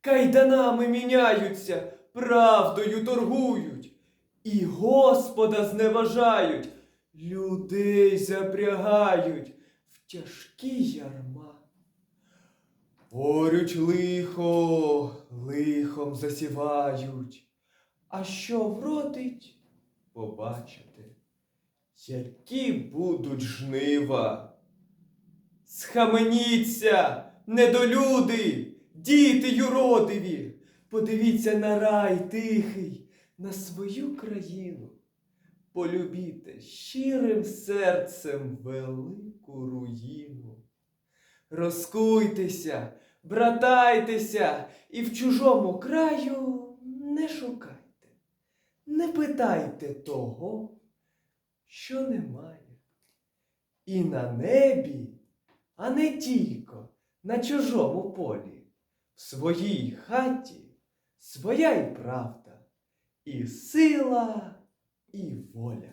кайданами міняються, правдою торгують, і Господа зневажають, людей запрягають в тяжкі ярма. Орють лихо, лихом засівають, а що вродить, побачите, які будуть жнива. Схаменіться, недолюди, діти юродиві, подивіться на рай тихий, на свою країну. Полюбіте щирим серцем велику руїну. Розкуйтеся, братайтеся і в чужому краю не шукайте, не питайте того, що немає. І на небі, а не тільки на чужому полі, своїй хаті своя й правда, і сила, і воля.